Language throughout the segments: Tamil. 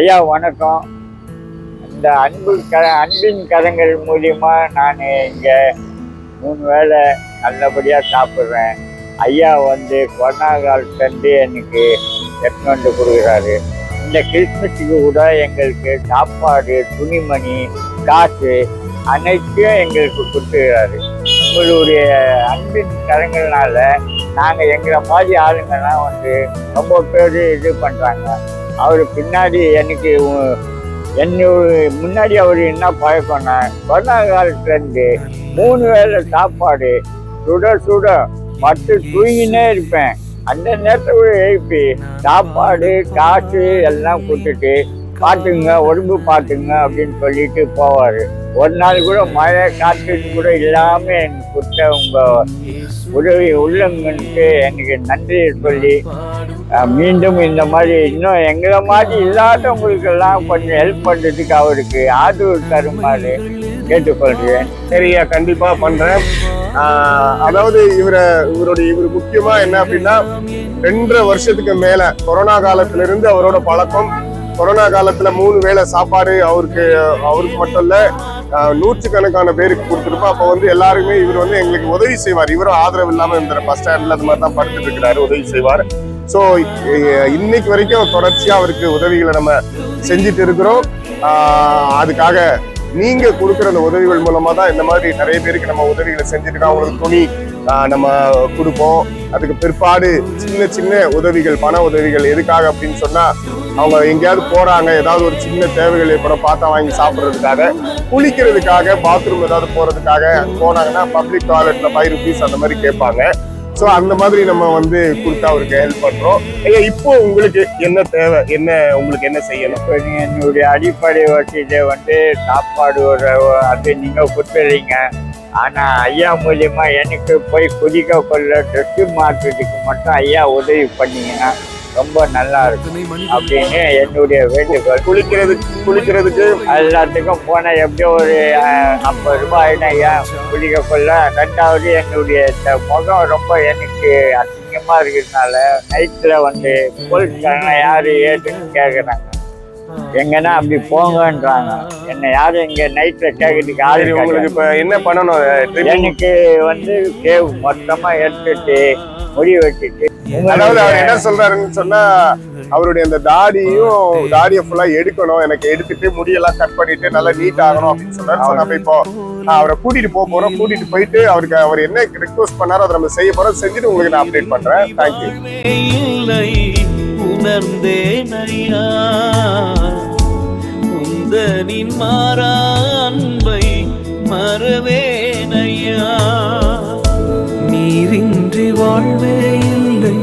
ஐயா வணக்கம். இந்த அன்பு க அன்பின் கரங்கள் மூலியமா நான் இங்கே மூணு வேளை நல்லபடியாக சாப்பிட்றேன். ஐயா வந்து கொரோனா காலத்துலேருந்து எனக்கு எடுத்துன்னு வந்து கொடுக்குறாரு. இந்த கிறிஸ்மஸுக்கு கூட எங்களுக்கு சாப்பாடு துணிமணி காசு அனைத்தையும் எங்களுக்கு கொடுத்துக்கிறாரு. உங்களுடைய அன்பின் கரங்கள்னால நாங்கள் எங்களை மாதிரி ஆளுங்கள்லாம் வந்து ரொம்ப பேர் இது பண்ணுறாங்க அவர் பின்னாடி எனக்கு என்னோட முன்னாடி அவர் என்ன பழக்கம்னா கொரோனா காலத்துலேருந்து மூணு வேளை சாப்பாடு சுட சுட பட்டு தூங்கினே இருப்பேன். அந்த நேரத்தில் எழுப்பி சாப்பாடு காசு எல்லாம் கொடுத்துட்டு பார்த்துங்க உடம்பு பார்த்துங்க அப்படின்னு சொல்லிட்டு போவார். ஒரு நாள் கூட மழை காற்று கூட இல்லாமல் எனக்கு கொடுத்த உங்கள் உதவி உள்ளங்களுக்கு எனக்கு நன்றி சொல்லி மீண்டும் இந்த மாதிரி இன்னும் எங்களை மாதிரி இல்லாதவங்களுக்கெல்லாம் கொஞ்சம் ஹெல்ப் பண்ணுறதுக்கு அவருக்கு ஆதரவு தருமாறு கேட்டுக்கொள்கிறேன். சரியா கண்டிப்பாக பண்ணுறேன் அதாவது இவரை இவருடைய இவர் முக்கியமா என்ன அப்படின்னா ரெண்டரை வருஷத்துக்கு மேல கொரோனா காலத்துல இருந்து அவரோட பழக்கம் கொரோனா காலத்துல மூணு வேளை சாப்பாடு அவருக்கு அவருக்கு மட்டும் இல்ல நூற்று நூற்றுக்கணக்கான பேருக்கு கொடுத்துருப்போம். அப்போ வந்து எல்லாருமே இவர் வந்து எங்களுக்கு உதவி செய்வார். இவரும் ஆதரவு இல்லாமல் இந்த பஸ் ஸ்டாண்ட்ல அது மாதிரி தான் படுத்துட்டு இருக்கிறாரு உதவி செய்வார். ஸோ இன்னைக்கு வரைக்கும் தொடர்ச்சியாக அவருக்கு உதவிகளை நம்ம செஞ்சுட்டு இருக்கிறோம். அதுக்காக நீங்க கொடுக்குற அந்த உதவிகள் மூலமா தான் இந்த மாதிரி நிறைய பேருக்கு நம்ம உதவிகளை செஞ்சுட்டு இருக்கோம். அவங்களுக்கு துணி நம்ம கொடுப்போம். அதுக்கு பிற்பாடு சின்ன சின்ன உதவிகள் பண உதவிகள் எதுக்காக அப்படின்னு சொன்னா அவங்க எங்கேயாவது போறாங்க ஏதாவது ஒரு சின்ன தேவைகள் ஏற்படும் பார்த்தா வாங்கி சாப்பிட்றதுக்காக குளிக்கிறதுக்காக பாத்ரூம் ஏதாவது போறதுக்காக போனாங்கன்னா பப்ளிக் டாய்லெட்ல ஃபைவ் ருபீஸ் அந்த மாதிரி கேட்பாங்க. ஸோ அந்த மாதிரி நம்ம வந்து கொடுத்து அவருக்கு ஹெல்ப் பண்றோம். ஐயா இப்போ உங்களுக்கு என்ன தேவை? என்ன உங்களுக்கு என்ன செய்யணும்? இப்போ நீங்க என்னுடைய அடிப்படை வசதியை வந்து சாப்பாடு ஒரு அது நீங்கள் கொடுத்துறீங்க. ஆனால் ஐயா மூலியமா எனக்கு போய் குதிக்க கொள்ள ட்ரெஸ்ஸு மாற்றுறதுக்கு மட்டும் ஐயா உதவி பண்ணீங்கன்னா ரொம்ப நல்லா இருக்கும். அப்படின்னு என்னுடைய வேண்டுகோள். குளிக்கிறதுக்கு குளிக்கிறதுக்கு எல்லாத்துக்கும் போனால் எப்படியோ ஒரு ஐம்பது ரூபாய் ஆயிடும் ஐயா. குளிக்க கொள்ள. ரெண்டாவது என்னுடைய இந்த முகம் ரொம்ப எனக்கு அசிங்கமாக இருக்கிறதுனால நைட்டில் வந்து போலீஸ்காரங்க யார் ஏதுன்னு கேட்குறாங்க எங்கன்னா அப்படி போங்கன்றாங்க. என்னை யாரும் இங்கே நைட்டில் கேட்கறதுக்கு ஆள் உங்களுக்கு இப்ப என்ன பண்ணணும்? எனக்கு வந்து கேவ் மொத்தமாக எடுத்துட்டு முடி வச்சுட்டு அதாவது அவர் என்ன சொல்றாருன்னு சொன்னா அவருடைய அந்த தாடியும் தாடியை ஃபுல்லா எடுக்கணும். எனக்கு எடுத்துட்டு முடியெல்லாம் கட் பண்ணிட்டு நல்லா நீட் ஆகணும் அப்படின்னு சொல்றாரு So, நம்ம இப்போ அவரை கூட்டிட்டு போக போறோம். கூட்டிட்டு போயிட்டு அவருக்கு அவர் என்ன ரிக்வஸ்ட் பண்ணாரோ அதை நம்ம செய்ய போறோம். செஞ்சுட்டு உங்களுக்கு நான் அப்டேட் பண்றேன். தேங்க்யூ உணர்ந்தேன் ஐயா உந்தனின் மாறா அன்பை மறவேன் ஐயா நீரின்றி வாழ்வே இல்லை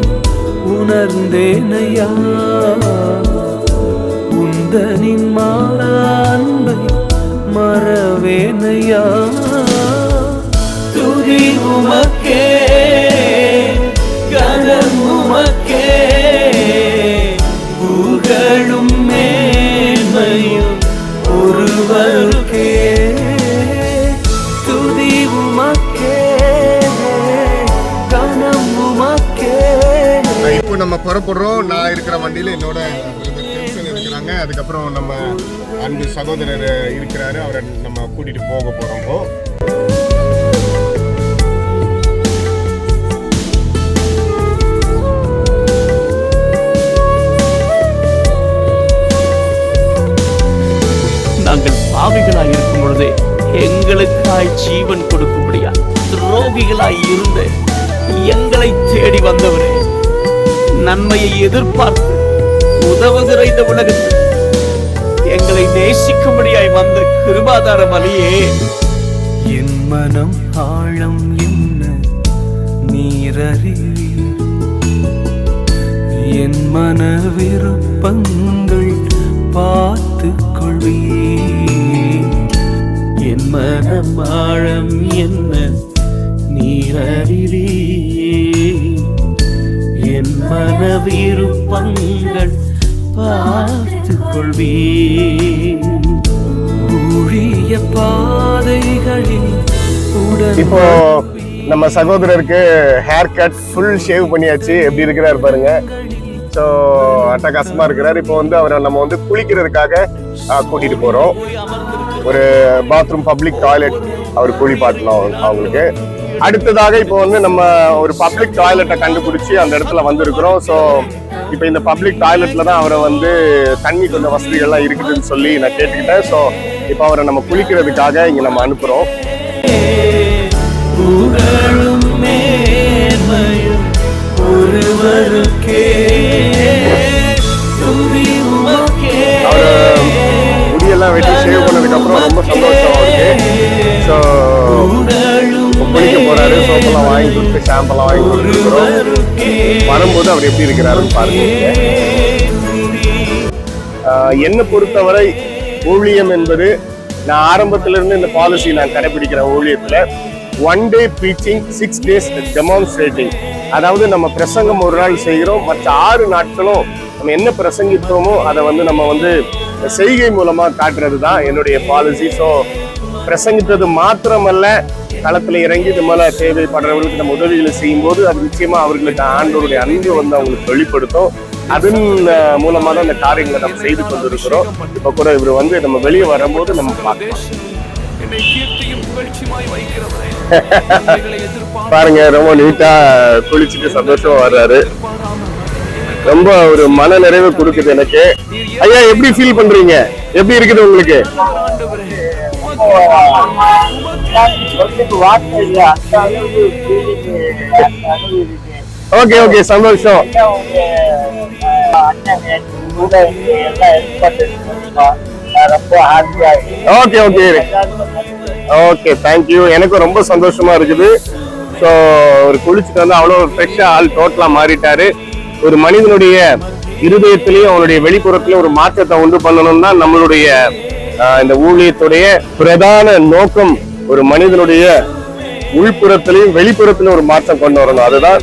உணர்ந்தேன் ஐயா உந்தனின் மாறா அன்பை மறவேன் ஐயா துதி உமக்கு நம்ம புறப்படுறோம். நான் இருக்கிற வண்டியில் என்னோட இருக்கிறாங்க. அதுக்கப்புறம் நம்ம அன்பு சகோதரர் இருக்கிறாரு. அவரை நம்ம கூட்டிட்டு போக போறோம். நாங்கள் பாவிகளாய் இருக்கும் பொழுதே எங்களுக்காய் ஜீவன் கொடுக்கும்படியா துரோகிகளாய் இருந்து எங்களை தேடி வந்தவரே. நன்மையை எதிர்பார்த்து உதவுகிற இந்த உலகத்தில் எங்களை நேசிக்கும்படியாய் வந்த கிருபாதார வழியே என் மனம் ஆழம் என்ன நீரறிவீர் என் மன விருப்பங்கள் பார்த்து கொள்வீர் என் மனம் ஆழம் என்ன நீரறிவீர். மனவிருப்பங்கள் மன பார்த்து பாதைகளில் இப்போ நம்ம சகோதரருக்கு ஹேர் கட் ஃபுல் ஷேவ் பண்ணியாச்சு. எப்படி இருக்கிறாரு பாருங்க. ஸோ அட்டகாசமா இருக்கிறார். இப்போ வந்து அவரை நம்ம வந்து குளிக்கிறதுக்காக கூட்டிட்டு போறோம். ஒரு பாத்ரூம் பப்ளிக் டாய்லெட் அவர் குளிப்பாட்டணும் அவங்களுக்கு. அடுத்ததாக இப்போ வந்து நம்ம ஒரு பப்ளிக் டாய்லெட்டை கண்டுபிடிச்சி அந்த இடத்துல வந்திருக்கிறோம். ஸோ இப்போ இந்த பப்ளிக் டாய்லெட்ல தான் அவரை வந்து தண்ணி கொஞ்சம் வசதிகள்லாம் இருக்குதுன்னு சொல்லி நான் கேட்டுக்கிட்டேன். ஸோ இப்போ அவரை நம்ம குளிக்கிறதுக்காக இங்க நம்ம உமக்கே. அவர் முடியெல்லாம் வெட்டி சேவ் பண்ணதுக்கு சோப்பெல்லாம் வாங்கி வாங்கி கொடுத்துருக்குறோம் வரும்போது அவர் எப்படி இருக்கிறாருன்னு பாருங்க. என்னை பொறுத்தவரை ஊழியம் என்பது நான் ஆரம்பத்திலிருந்து இந்த பாலிசி நான் கடைபிடிக்கிறேன் ஊழியத்தில் one day preaching six days demonstrating அதாவது நம்ம பிரசங்கம் ஒரு நாள் செய்கிறோம் மற்ற ஆறு நாட்களும் நம்ம என்ன பிரசங்கித்தோமோ அதை வந்து நம்ம வந்து செய்கை மூலமாக காட்டுறது தான் என்னுடைய பாலிசி ஸோ பிரசங்கித்தது மாத்திரமல்ல களத்துல இறங்கி இது மேல தேவைப்படுறவங்களுக்கு நம்ம உதவிகளை செய்யும் போது அது நிச்சயமா அவர்களுக்கு ஆண்டவருடைய அன்பு வந்து அவங்களுக்கு வெளிப்படுத்தும். அதன் அஹ், மூலமா தான் இந்த காரியங்களை நம்ம செய்து கொண்டிருக்கிறோம். இப்ப கூட இவர் வந்து நம்ம வெளியே வரும்போது நம்ம பார்க்கலாம். பாருங்க ரொம்ப நீட்டா குளிச்சுட்டு சந்தோஷமா வர்றாரு. ரொம்ப ஒரு மன நிறைவு கொடுக்குது எனக்கு. ஐயா எப்படி ஃபீல் பண்றீங்க? எப்படி இருக்குது உங்களுக்கு? ஓகே ஓகே சந்தோஷம் okay okay okay thank you எனக்கும் ரொம்ப சந்தோஷமா இருக்குது. ஸோ ஒரு குளிச்சுட்டு வந்து அவ்வளோ ஃப்ரெஷ்ஷாக ஆள் டோட்டலாக மாறிட்டாரு. ஒரு மனிதனுடைய இருதயத்திலையும் அவனுடைய வெளிப்புறத்திலையும் ஒரு மாற்றத்தை உண்டு பண்ணணும் தான் நம்மளுடைய இந்த ஊழியத்துடைய பிரதான நோக்கம். ஒரு மனிதனுடைய உள்புறத்திலையும் வெளிப்புறத்திலும் ஒரு மாற்றம் கொண்டு வரணும். அதுதான்.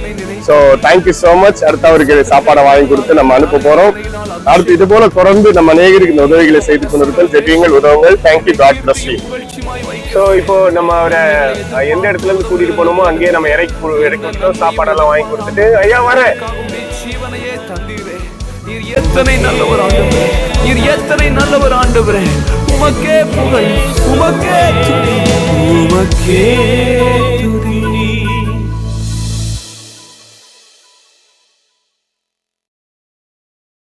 ஸோ தேங்க்யூ ஸோ மச் அடுத்து அவருக்கு சாப்பாடை வாங்கி கொடுத்து நம்ம அனுப்ப போறோம். அடுத்து இது போல தொடர்ந்து நம்ம நேயருக்கு இந்த உதவிகளை செய்து கொண்டிருக்கோம் ஜெபியுங்கள் உதவுங்கள். தேங்க்யூ காட் பிளஸ் ஸோ இப்போ நம்ம அவரை எந்த இடத்துல இருந்து கூட்டிட்டு போனோமோ அங்கேயே நம்ம இறக்கி இறக்கி விட்டோம் சாப்பாடெல்லாம் வாங்கி கொடுத்துட்டு ஐயா நீர் எத்தனை நல்லவர் ஆண்டவரே? நீர் எத்தனை நல்லவர் ஆண்டவரே? உமக்கே புகழ் உமக்கே துதி உமக்கே துதி.